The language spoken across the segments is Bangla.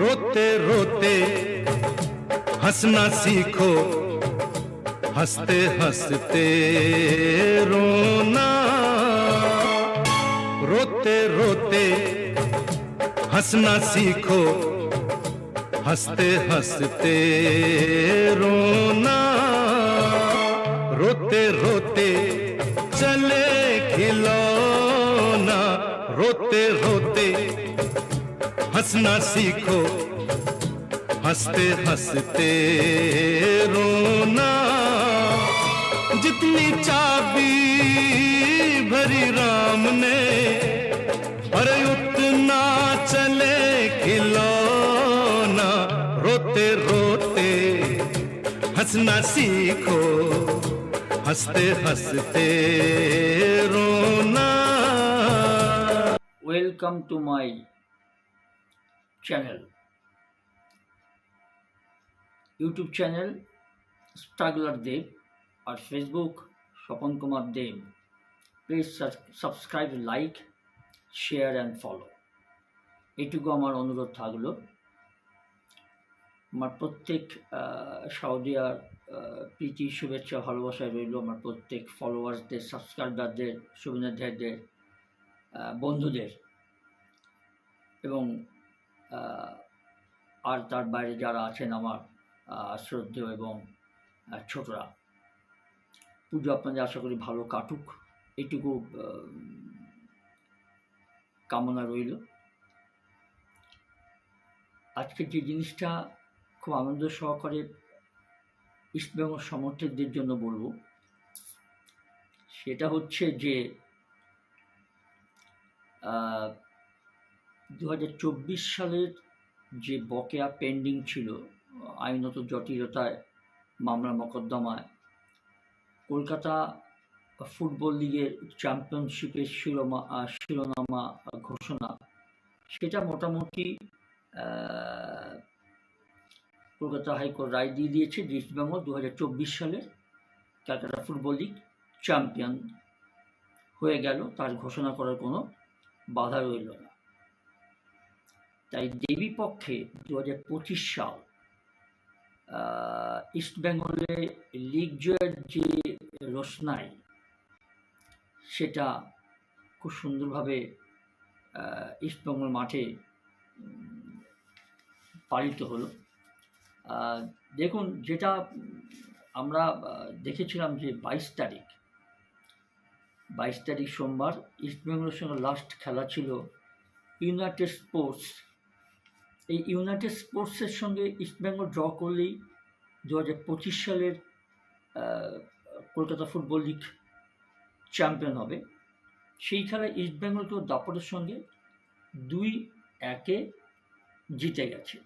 रोते रोते हंसना सीखो, हँसते हँसते रोना। रोते रोते हंसना सीखो, हँसते हँसते रोना। रोते रोते चले खिलौना, रोते रोते हंसना सीखो। हँसते हँसते रोना। जितनी चाबी भरी राम ने, अरे उतना चले खिलौना। रोते रोते हंसना सीखो। हँसते हँसते रोना। Welcome to my channel YouTube channel struggler Dev R Facebook Swapan Kumar Dev please subscribe like share and follow এটুকু আমার অনুরোধ থাকল। আমার প্রত্যেক সাউদিয়ার প্রীতি শুভেচ্ছা ভালোবাসায় রইল আমার প্রত্যেক ফলোয়ার্সদের সাবস্ক্রাইবারদের শুভেচ্ছাদের বন্ধুদের। এবং আর তার বাইরে যারা আছেন আমার শ্রদ্ধেয় এবং ছোটরা। পুজো আপনাদের আশা করি ভালো কাটুক। এটুকু কামনা রইল। আজকে যে জিনিসটা খুব আনন্দ সহকারে ইস্টবেঙ্গল সমর্থকদের জন্য বলব, সেটা হচ্ছে যে দু হাজার চব্বিশ সালের যে বকেয়া পেন্ডিং ছিল, আইনত জটিলতায় মামলা মকদ্দমায়, কলকাতা ফুটবল লিগের চ্যাম্পিয়নশিপের শিরোমা শিরোনামা ঘোষণা, সেটা মোটামুটি কলকাতা হাইকোর্ট রায় দিয়ে দিয়েছে ইস্টবেঙ্গল দু হাজার চব্বিশ সালের ক্যালকাটা ফুটবল লিগ চ্যাম্পিয়ন হয়ে গেল, তার ঘোষণা করার কোনো বাধা রইল না। তাই দেবী পক্ষে দু হাজার পঁচিশ সাল আহ, ইস্টবেঙ্গলে লিগ জয়ের যে রোশনাই সেটা খুব সুন্দরভাবে ইস্টবেঙ্গল মাঠে পালিত হলো। দেখুন যেটা আমরা দেখেছিলাম যে বাইশ তারিখ বাইশ তারিখ সোমবার ইস্টবেঙ্গলের সঙ্গে লাস্ট খেলা ছিল ইউনাইটেড স্পোর্টস এই ইউনাইটেড স্পোর্টসের সঙ্গে ইস্টবেঙ্গল ড্র করলেই দু হাজার পঁচিশ সালের কলকাতা ফুটবল লিগ চ্যাম্পিয়ন হবে। সেই খেলায় ইস্টবেঙ্গল তো দাপটের সঙ্গে দুই একে জিতে গেছে।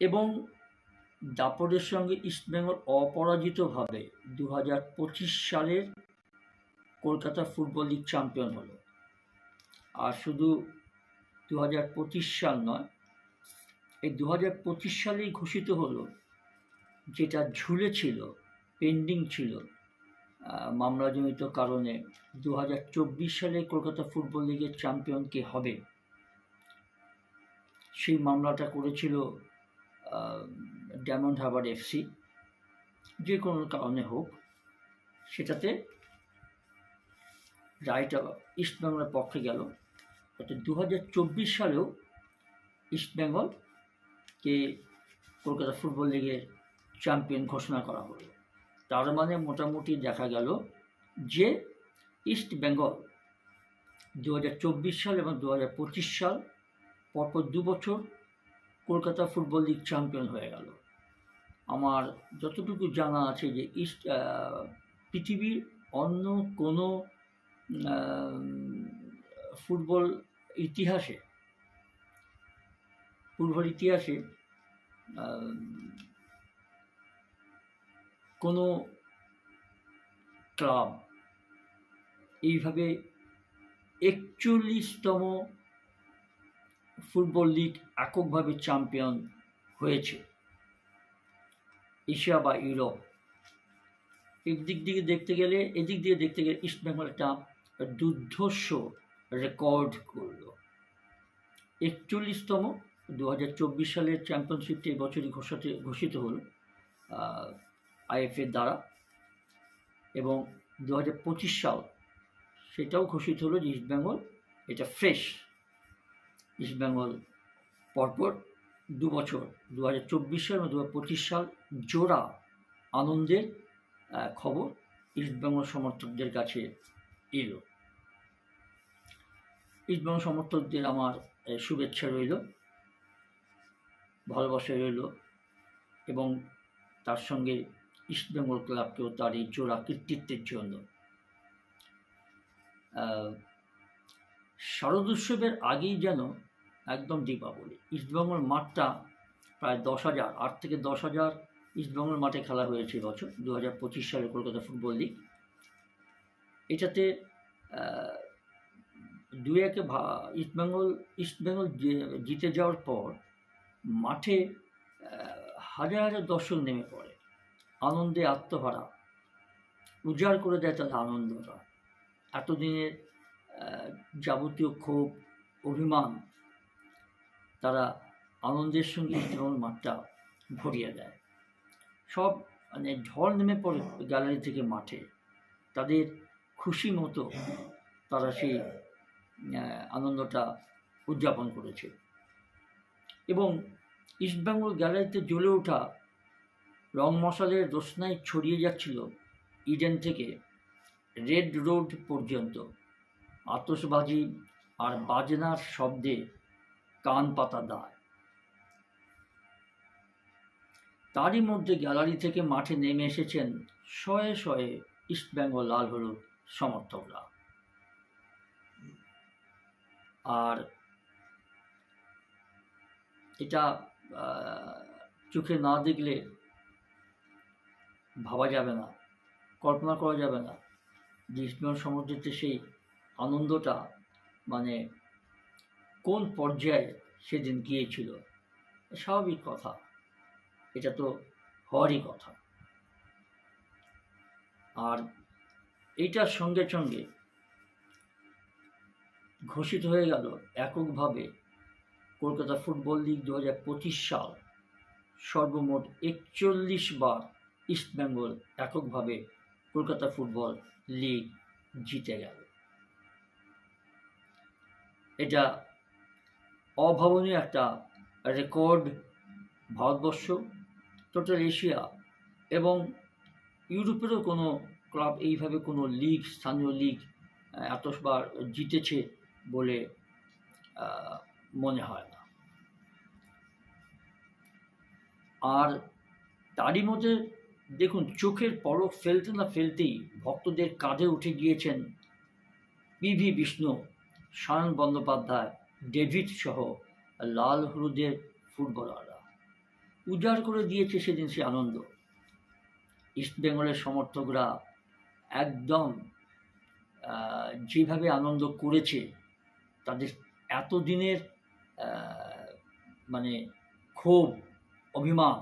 এবং দাপটের সঙ্গে ইস্টবেঙ্গল অপরাজিতভাবে দু হাজার পঁচিশ সালের কলকাতা ফুটবল লিগ চ্যাম্পিয়ন হলো। আর শুধু দু হাজার পঁচিশ সাল নয়। এই দু হাজার পঁচিশ সালেই ঘোষিত হলো, যেটা ঝুলে ছিল পেন্ডিং ছিল মামলাজনিত কারণে দু হাজার চব্বিশ সালে কলকাতা ফুটবল লিগের চ্যাম্পিয়ন কে হবে। সেই মামলাটা করেছিল ডায়মন্ড হারবার এফসি যে কোনো কারণে হোক। সেটাতে রায়টা ইস্টবেঙ্গলের পক্ষে গেল। অর্থাৎ দু হাজার চব্বিশ সালেও ইস্টবেঙ্গলকে কলকাতা ফুটবল লিগের চ্যাম্পিয়ন ঘোষণা করা হলো। তার মানে মোটামুটি দেখা গেল যে ইস্ট বেঙ্গল দু হাজার চব্বিশ সাল এবং দু হাজার পঁচিশ সাল পরপর দু বছর কলকাতা ফুটবল লিগ চ্যাম্পিয়ন হয়ে গেল। আমার যতটুকু জানা আছে যে ইস্ট পৃথিবীর অন্য কোনো ফুটবল ইতিহাসে ফুটবল ইতিহাসে কোনো ক্লাব এইভাবে একচল্লিশতম ফুটবল লিগ এককভাবে চ্যাম্পিয়ন হয়েছে। এশিয়া বা ইউরোপ। এদিক দিকে দেখতে গেলে, এদিক দিয়ে দেখতে গেলে ইস্টবেঙ্গল একটা দুর্ধর্ষ রেকর্ড করল। একচল্লিশতম দু হাজার চব্বিশ সালের চ্যাম্পিয়নশিপটি এবছরই ঘোষিত ঘোষিত হল আইএফের দ্বারা। এবং দু হাজার পঁচিশ সাল সেটাও ঘোষিত হলো যে ইস্টবেঙ্গল এটা ফ্রেশ। ইস্টবেঙ্গল পরপর দু বছর দু হাজার চব্বিশ সাল এবং দু হাজার পঁচিশ সাল জোড়া আনন্দের খবর ইস্টবেঙ্গল সমর্থকদের কাছে এলো। ইস্টবেঙ্গল সমর্থকদের আমার শুভেচ্ছা রইল ভালোবাসা রইল এবং তার সঙ্গে ইস্টবেঙ্গল ক্লাবকেও তার এই জোড়া কৃতিত্বের জন্য। আহ, শারদোৎসবের আগেই যেন একদম দীপাবলি। ইস্টবেঙ্গল মাঠটা প্রায় দশ হাজার আট থেকে দশ হাজার ইস্টবেঙ্গল মাঠে খেলা হয়েছে বছর দু হাজার পঁচিশ সালে কলকাতা ফুটবল লিগ। এটাতে দু একে ইস্টবেঙ্গল ইস্টবেঙ্গল জিতে যাওয়ার পর মাঠে হাজার হাজার দর্শক নেমে পড়ে। আনন্দে আত্মহারা। উজাড় করে দেয় তাদের আনন্দটা। এতদিনের যাবতীয় ক্ষোভ, অভিমান তারা আনন্দের সঙ্গে ইস্টবেঙ্গল মাঠটা ভরিয়ে দেয়। সব মানে ঝড় নেমে পড়ে গ্যালারি থেকে মাঠে। তাদের খুশি মতো তারা সেই আনন্দটা উদযাপন করেছে। এবং ইস্টবেঙ্গল গ্যালারিতে জ্বলে ওঠা রং মশালের রোশনাই ছড়িয়ে যাচ্ছিল ইডেন থেকে রেড রোড পর্যন্ত। আতশবাজি আর বাজনার শব্দে কান পাতা দায়। তারই মধ্যে গ্যালারি থেকে মাঠে নেমে এসেছেন শয়ে শয়ে ইস্টবেঙ্গল লাল হলুদ সমর্থকরা। আর এটা চোখে না দেখলে ভাবা যাবে না, কল্পনা করা যাবে না ইস্টবেঙ্গল সমুদ্রেতে সেই আনন্দটা মানে কোন পর্যায়ে সেদিন গিয়েছিল। স্বাভাবিক কথা, এটা তো হওয়ারই কথা। আর এইটার সঙ্গে সঙ্গে ঘোষিত হয়ে গেল এককভাবে কলকাতা ফুটবল লিগ দু হাজার পঁচিশ সাল সর্বমোট একচল্লিশ বার ইস্টবেঙ্গল এককভাবে কলকাতা ফুটবল লিগ জিতে গেল। এটা অভাবনীয় একটা রেকর্ড ভারতবর্ষ, টোটাল এশিয়া এবং ইউরোপেরও কোনো ক্লাব এইভাবে কোনো লিগ, স্থানীয় লিগ এতবার জিতেছে বলে মনে হয় না। আর তারই মধ্যে দেখুন, চোখের পলক ফেলতে না ফেলতেই ভক্তদের কাঁধে উঠে গিয়েছেন পিভি বিষ্ণু, সায়ন বন্দ্যোপাধ্যায়, ডেভিড সহ লাল হলুদের ফুটবলাররা। উজাড় করে দিয়েছে সেদিন সে আনন্দ। ইস্টবেঙ্গলের সমর্থকরা একদম যেভাবে আনন্দ করেছে তাদের এতদিনের মানে ক্ষোভ, অভিমান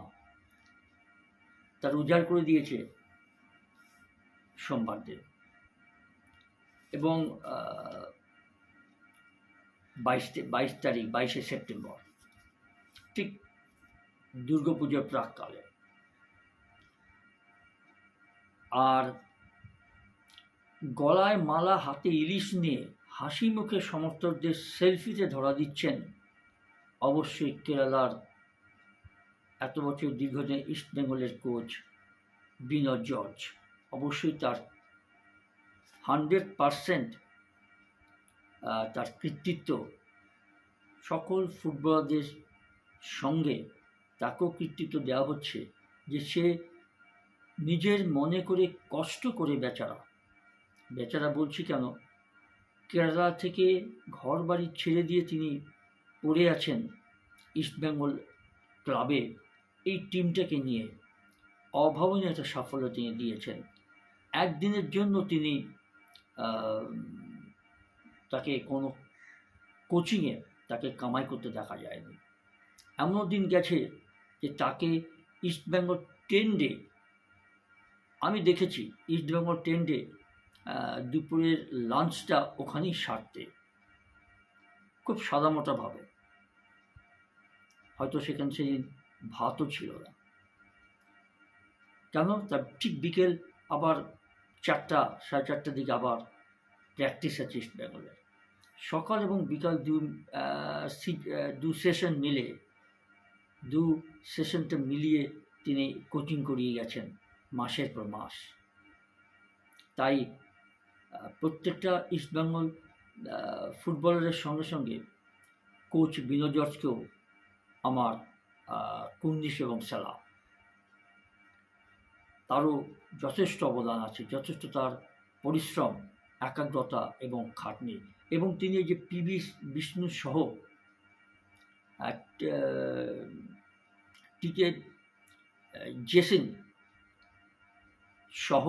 তার উজাড় করে দিয়েছে সোমবার দিন এবং বাইশ বাইশ তারিখ, বাইশে সেপ্টেম্বর, ঠিক দুর্গাপুজোর প্রাককালে। আর গলায় মালা, হাতে ইলিশ নিয়ে হাসি মুখে সমর্থকদের সেলফিতে ধরা দিচ্ছেন অবশ্যই কেরালার এত বছর দীর্ঘদিন ইস্ট বেঙ্গলের কোচ বিনোদ জর্জ। অবশ্যই তার হান্ড্রেড পারসেন্ট তার কৃতিত্ব সকল ফুটবলারদের সঙ্গে তাকেও কৃতিত্ব দেওয়া হচ্ছে যে সে নিজের মনে করে কষ্ট করে বেচারা। বেচারা বলছি কেন? কেরালা থেকে ঘর বাড়ি ছেড়ে দিয়ে তিনি পড়ে আছেন ইস্টবেঙ্গল ক্লাবে এই টিমটাকে নিয়ে। অভাবনীয় একটা সাফল্য তিনি দিয়েছেন। একদিনের জন্য তিনি তাকে কোনো কোচিংয়ে তাকে কামাই করতে দেখা যায়নি। এমনও দিন গেছে যে তাকে ইস্টবেঙ্গল টেন্ডে আমি দেখেছি ইস্টবেঙ্গল টেন্ডে দুপুরের লাঞ্চটা ওখানেই সারতে। খুব সাদামোটাভাবে হয়তো সেখানে সেদিন ভাতও ছিল না। কেন? তার ঠিক বিকেল আবার চারটা, সাড়ে চারটার দিকে আবার প্র্যাকটিস আছে ইস্ট বেঙ্গলের সকাল এবং বিকাল দু দু সেশন মিলে, দু সেশনটা মিলিয়ে তিনি কোচিং করিয়ে গেছেন মাসের পর মাস। তাই প্রত্যেকটা ইস্টবেঙ্গল ফুটবলারের সঙ্গে সঙ্গে কোচ বিনো জর্জকেও আমার কুন্দিস এবং সালাম তারও যথেষ্ট অবদান আছে, যথেষ্ট তার পরিশ্রম, একাগ্রতা এবং খাটনি। এবং তিনি যে পিবি বিষ্ণু সহ টিকে জেসিন সহ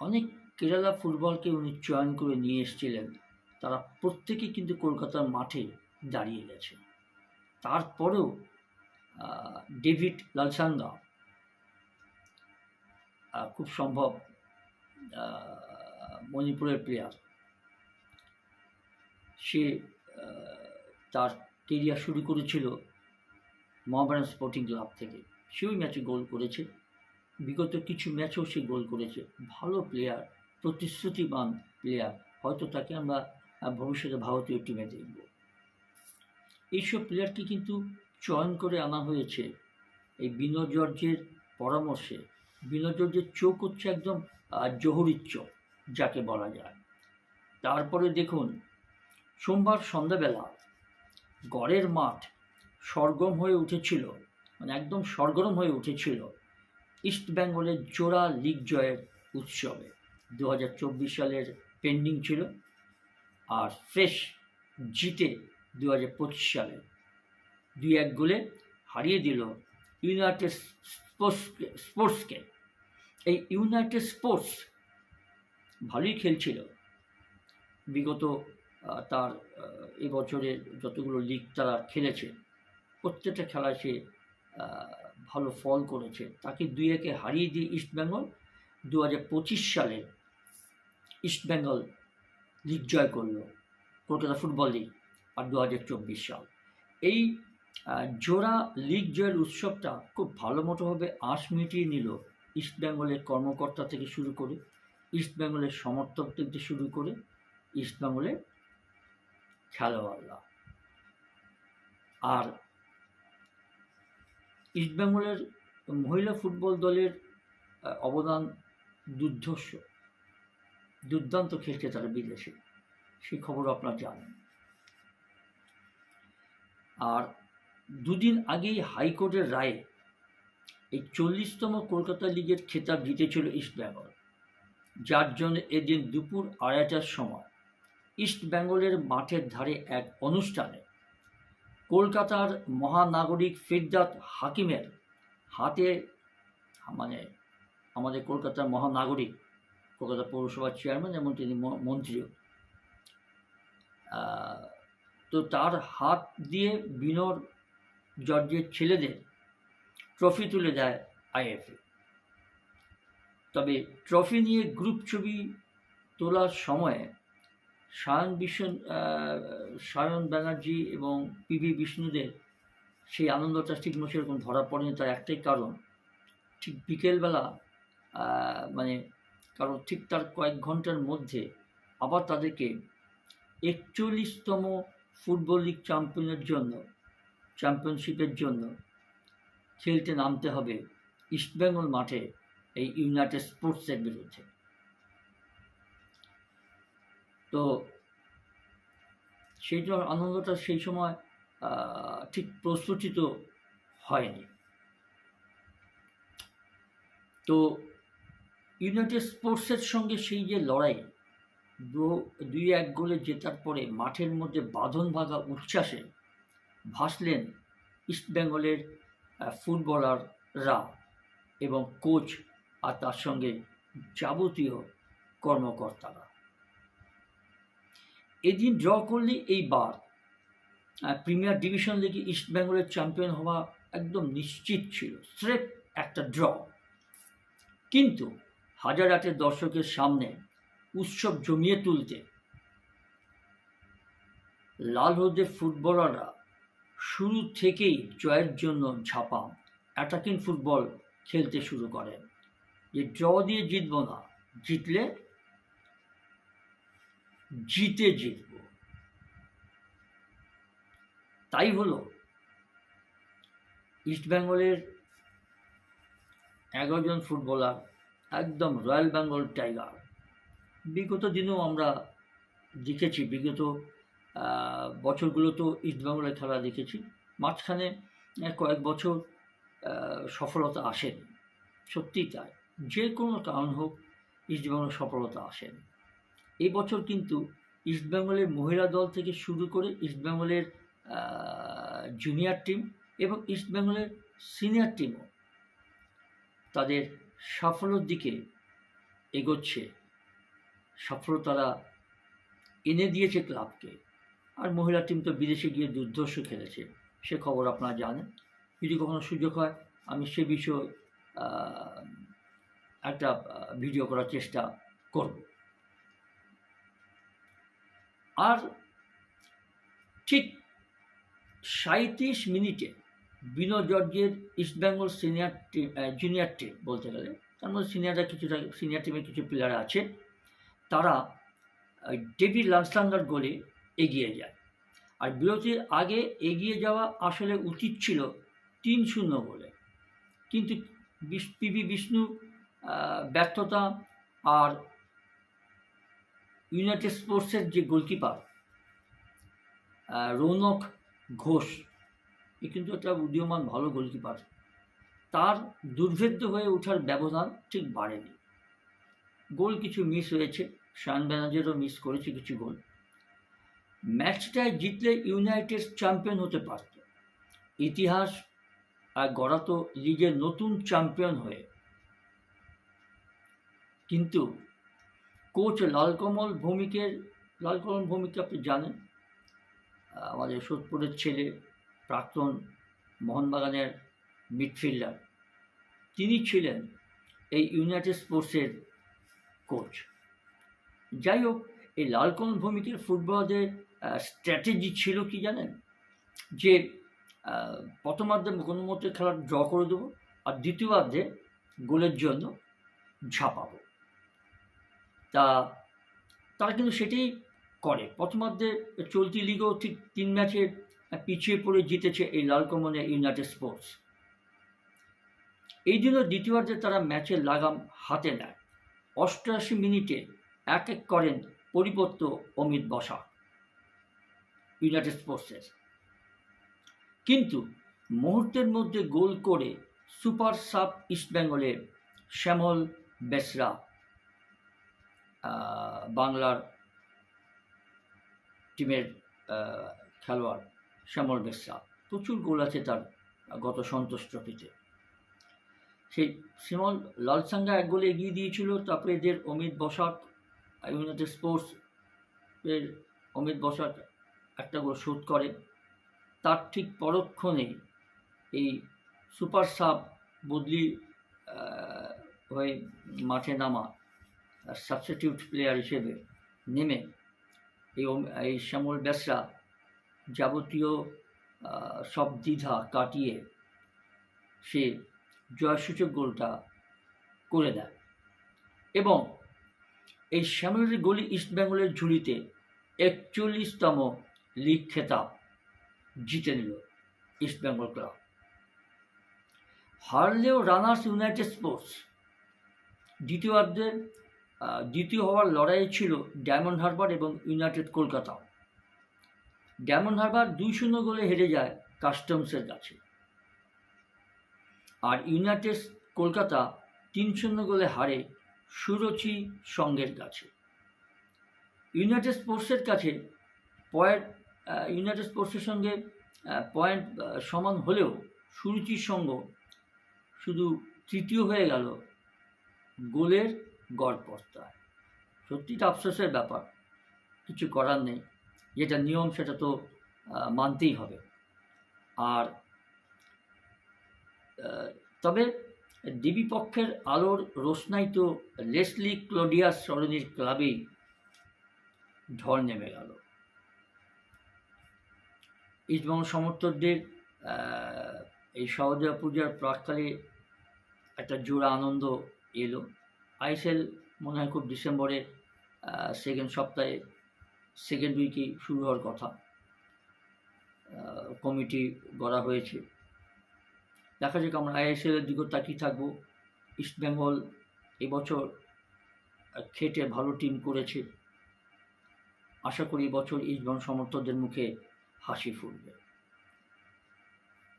অনেক কেরালা ফুটবলকে উনি চয়ন করে নিয়ে এসেছিলেন, তারা প্রত্যেকেই কিন্তু কলকাতার মাঠে দাঁড়িয়ে গেছে। তারপরেও ডেভিড লালসাঙ্গা খুব সম্ভব মণিপুরের প্লেয়ার সে তার কেরিয়ার শুরু করেছিল মহাবারান স্পোর্টিং ক্লাব থেকে। সে ওই ম্যাচে গোল করেছে। বিগত কিছু ম্যাচেও সে গোল করেছে। ভালো প্লেয়ার প্রতিশ্রুতিবান প্লেয়ার হয়তো তাকে আমরা ভবিষ্যতে ভারতীয় টিমে দেখব। এইসব প্লেয়ারকে কিন্তু চয়ন করে আনা হয়েছে এই বিনোদ জর্জের পরামর্শে। বিনোদ জর্জের চোখ হচ্ছে একদম আহ, চোখ যাকে বলা যায়। তারপরে দেখুন সোমবার সন্ধ্যাবেলা গড়ের মাঠ সরগম হয়ে উঠেছিল মানে একদম সরগরম হয়ে উঠেছিল ইস্ট বেঙ্গলের জোড়া লিগ জয়ের উৎসবে। দু হাজার চব্বিশ সালের পেন্ডিং ছিল আর ফ্রেশ জিতে দু হাজার পঁচিশ সালে দুই এক গোলে হারিয়ে দিল ইউনাইটেড স্পোর্টসকে স্পোর্টসকে এই ইউনাইটেড স্পোর্টস ভালোই খেলছিল। বিগত তার আহ, এবছরের যতগুলো লিগ তারা খেলেছে প্রত্যেকটা খেলায় সে ভালো ফল করেছে। তাকে দুই একে হারিয়ে দিয়ে ইস্টবেঙ্গল দু হাজার পঁচিশ সালে ইস্টবেঙ্গল লিগ জয় করল, কলকাতা ফুটবল লিগ আর দু হাজার চব্বিশ সাল। এই জোড়া লিগ জয়ের উৎসবটা খুব ভালো মতোভাবে আঁশ মিটিয়ে নিল ইস্টবেঙ্গলের কর্মকর্তা থেকে শুরু করে ইস্টবেঙ্গলের সমর্থক থেকে শুরু করে ইস্টবেঙ্গলের খেলোয়াড়রা। আর ইস্টবেঙ্গলের মহিলা ফুটবল দলের অবদান দুর্ধর্ষ। দুর্দান্ত খেলছে তারা বিদেশে। সেই খবর আপনারা জানেন। আর দুদিন আগেই হাইকোর্টের রায়ে এই চল্লিশতম কলকাতা লিগের খেতাব জিতেছিল ইস্টবেঙ্গল যার জন্য এদিন দুপুর আড়াইটার সময় ইস্ট বেঙ্গলের মাঠের ধারে এক অনুষ্ঠানে কলকাতার মহানাগরিক ফিরদাত হাকিমের হাতে মানে আমাদের কলকাতার মহানাগরিক কলকাতা পৌরসভার চেয়ারম্যান এবং তিনি মন্ত্রীও। তো তার হাত দিয়ে বিনোর জর্জের ছেলেদের ট্রফি তুলে দেয় আইএফএ তবে ট্রফি নিয়ে গ্রুপ ছবি তোলার সময়ে সায়ন বিশ্ব সায়ন ব্যানার্জি এবং পিভি বিষ্ণুদের সেই আনন্দটা ঠিক মতো সেরকম ধরা পড়েনি তার একটাই কারণ, ঠিক বিকেলবেলা মানে কারণ ঠিক তার কয়েক ঘণ্টার মধ্যে আবার তাদেরকে একচল্লিশতম ফুটবল লিগ চ্যাম্পিয়নের জন্য, চ্যাম্পিয়নশিপের জন্য খেলতে নামতে হবে ইস্টবেঙ্গল মাঠে এই ইউনাইটেড স্পোর্টসের বিরুদ্ধে। তো সেই জন্য আনন্দটা সেই সময় ঠিক প্রস্ফুটিত হয়নি। তো ইউনাইটেড স্পোর্টসের সঙ্গে সেই যে লড়াই দুই এক গোলে জেতার পরে মাঠের মধ্যে বাঁধন ভাঙা উচ্ছ্বাসে ভাসলেন ইস্টবেঙ্গলের ফুটবলাররা এবং কোচ আর তার সঙ্গে যাবতীয় কর্মকর্তারা। এদিন ড্র করলে এইবার আহ, প্রিমিয়ার ডিভিশন লিগে ইস্টবেঙ্গলের চ্যাম্পিয়ন হওয়া একদম নিশ্চিত ছিল স্রেফ একটা ড্র। কিন্তু হাজার আটের দর্শকের সামনে উৎসব জমিয়ে তুলতে। লাল হলদের ফুটবলাররা শুরু থেকেই জয়ের জন্য ঝাঁপান অ্যাটাকিং ফুটবল খেলতে শুরু করেন যে ড্র দিয়ে জিতবো না, জিতলে জিতে জিতব। তাই হলো ইস্টবেঙ্গলের এগারো জন ফুটবলার একদম রয়্যাল বেঙ্গল টাইগার। বিগত দিনেও আমরা দেখেছি বিগত আহ, বছরগুলোতেও ইস্টবেঙ্গলের খেলা দেখেছি। মাঝখানে কয়েক বছর সফলতা আসেনি। সত্যি তাই। যে কোনো কারণ হোক ইস্টবেঙ্গলের সফলতা আসেনি। এই বছর কিন্তু ইস্টবেঙ্গলের মহিলা দল থেকে শুরু করে ইস্টবেঙ্গলের জুনিয়র টিম এবং ইস্টবেঙ্গলের সিনিয়র টিমও তাদের সাফল্যের দিকে এগোচ্ছে। সাফল্য তারা এনে দিয়েছে ক্লাবকে। আর মহিলা টিম তো বিদেশে গিয়ে দুর্ধর্ষ খেলেছে। সে খবর আপনারা জানেন। যদি কখনো সুযোগ হয়, আমি সে বিষয়ে একটা ভিডিও করার চেষ্টা করব। আর ঠিক সাঁত্রিশ মিনিটে বিনোদ জর্জের East Bengal senior team junior team বলতে গেলে। তার মধ্যে সিনিয়ররা কিছুটা সিনিয়র টিমের কিছু প্লেয়ার আছে। তারা আহ, ডেভিড লানস্টাঙ্গার গোলে এগিয়ে যায়। আর বিরতির আগে এগিয়ে যাওয়া আসলে উচিত ছিল তিন শূন্য গোলে। কিন্তু পিবি বিষ্ণু ব্যর্থতা আর ইউনাইটেড স্পোর্টসের যে গোলকিপার রৌনক ঘোষ এ কিন্তু একটা উদীয়মান ভালো গোলকিপার তার দুর্ভেদ্য হয়ে ওঠার ব্যবধান ঠিক বাড়েনি। গোল কিছু মিস হয়েছে শান ব্যানার্জেরও মিস করেছে কিছু গোল। ম্যাচটায় জিতলে ইউনাইটেড চ্যাম্পিয়ন হতে পারত। ইতিহাস আর গড়াতো লিগের নতুন চ্যাম্পিয়ন হয়ে। কিন্তু কোচ লালকমল ভৌমিকের, লালকমল ভৌমিককে আপনি জানেন আমাদের সোদপুরের ছেলে প্রাক্তন মোহনবাগানের মিডফিল্ডার। তিনি ছিলেন এই ইউনাইটেড স্পোর্টসের কোচ। যাই হোক, এই লালকমল ভৌমিকের ফুটবলারদের স্ট্র্যাটেজি ছিল কি জানেন? যে প্রথমার্ধে কোনো মতে খেলা ড্র করে দেবো আর দ্বিতীয়ার্ধে গোলের জন্য ঝাঁপাবো। তা, তারা কিন্তু সেটাই করে। প্রথমার্ধে চলতি লিগেও ঠিক তিন ম্যাচে পিছিয়ে পড়ে জিতেছে এই লালকমনে ইউনাইটেড স্পোর্টস। এই জন্য দ্বিতীয়ার্ধে তারা ম্যাচের লাগাম হাতে নেয়। অষ্টআশি মিনিটে এক এক করেন পরিবর্ত অমিত বসা ইউনাইটেড স্পোর্টসের। কিন্তু মুহূর্তের মধ্যে গোল করে সুপার সাব ইস্টবেঙ্গলের শ্যামল বেসরা বাংলার টিমের খেলোয়াড় শ্যামল বেসরা প্রচুর গোল আছে তার গত সন্তোষ ট্রফিতে। সেই শ্যামল লালসাঙ্গা এক গোলে এগিয়ে দিয়েছিল, তারপরে এদের অমিত বসাক ইউনাইটেড স্পোর্টস এর অমিত বসাক একটা গোল শোধ করে। তার ঠিক পরক্ষণেই এই সুপার সাব বদলি হয়ে মাঠে নামা সাবস্টিটিউট প্লেয়ার হিসেবে নেমে এই এই শ্যামল বেসরা যাবতীয় সব দ্বিধা কাটিয়ে সে জয়সূচক গোলটা করে দেয়। এবং এই শ্যামলের গলি ইস্টবেঙ্গলের ঝুড়িতে একচল্লিশতম লিগ খেতাব জিতে নিল ইস্টবেঙ্গল ক্লাব। হারলেও রানার্স ইউনাইটেড স্পোর্টস দ্বিতীয়ার্ধে দ্বিতীয় হওয়ার লড়াই ছিল ডায়মন্ড হারবার এবং ইউনাইটেড কলকাতা। ডায়মন্ড হারবার দুই শূন্য গোলে হেরে যায় কাস্টমসের কাছে। আর ইউনাইটেড কলকাতা তিন শূন্য গোলে হারে সুরুচি সঙ্গের কাছে। ইউনাইটেড স্পোর্টসের কাছে পয়েন্ট ইউনাইটেড স্পোর্টসের সঙ্গে পয়েন্ট সমান হলেও সুরুচির সঙ্গ শুধু তৃতীয় হয়ে গেল গোলের গড়পড়তায়। সত্যিটা আফসোসের ব্যাপার, কিছু করার নেই। যেটা নিয়ম সেটা তো মানতেই হবে। আর তবে ডিবি পক্ষের আলোর রোশনাই তো লেসলি ক্লোডিয়াস সরণির ক্লাবেই ঝড় নেমে গেল। ইস্টবেঙ্গল সমর্থকদের এই সহদেব পূজার প্রাককালে একটা জোড়া আনন্দ এলো। আইএসএল মনে হয় খুব ডিসেম্বরে সেকেন্ড সপ্তাহে সেকেন্ড উইকে শুরু হওয়ার কথা কমিটি গড়া হয়েছে। দেখা যাক আমরা আইএসএলের দিকে তাকিয়ে থাকব। ইস্টবেঙ্গল এবছর খেটে ভালো টিম করেছে। আশা করি এবছর ইস্টবেঙ্গল সমর্থকদের মুখে হাসি ফুটবে।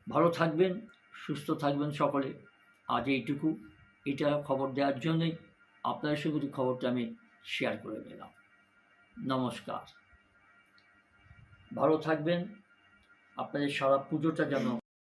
ভালো থাকবেন, সুস্থ থাকবেন সকলে। আজ এইটুকু। এটা খবর দেওয়ার জন্যই আপনাদের সঙ্গে খবরটা আমি শেয়ার করে দিলাম। নমস্কার। ভালো থাকবেন। আপনাদের সারা পুজোটা যেন